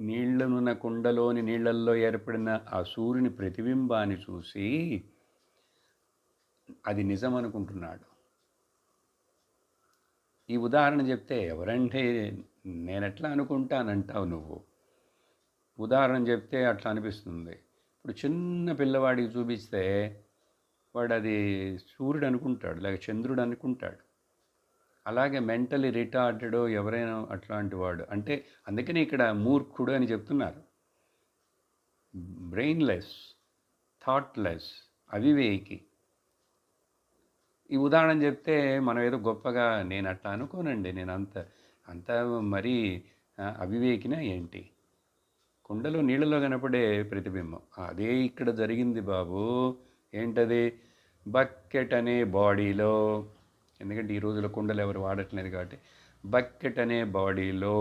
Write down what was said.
నీళ్ళనున్న కుండలోని నీళ్ళల్లో ఏర్పడిన ఆ సూర్యుని ప్రతిబింబాన్ని చూసి అది నిజం అనుకుంటున్నాడు ఈ ఉదాహరణ చెప్తే ఎవరంటే నేను ఎట్లా అనుకుంటానంటావు నువ్వు? ఉదాహరణ చెప్తే అట్లా అనిపిస్తుంది. ఇప్పుడు చిన్న పిల్లవాడికి చూపిస్తే వాడు అది సూర్యుడు అనుకుంటాడు లేక చంద్రుడు అనుకుంటాడు అలాగే మెంటలీ రిటార్డెడ్ ఎవరైనా అట్లాంటి వాడు. అంటే అందుకని ఇక్కడ మూర్ఖుడు అని చెప్తున్నారు. బ్రెయిన్లెస్ థాట్లెస్ అవివేకి. ఈ ఉదాహరణ చెప్తే మనం ఏదో గొప్పగా నేను అట్లా అనుకోనండి. నేను అంత అంత మరీ అవివేకిన ఏంటి? కుండలో నీళ్ళలో కనపడే ప్రతిబింబం. అదే ఇక్కడ జరిగింది బాబు. ఏంటది? బకెట్ అనే బాడీలో ఎందుకంటే ఈ రోజుల్లో కుండలు ఎవరు వాడట్లేదు కాబట్టి బకెట్ అనే బాడీలో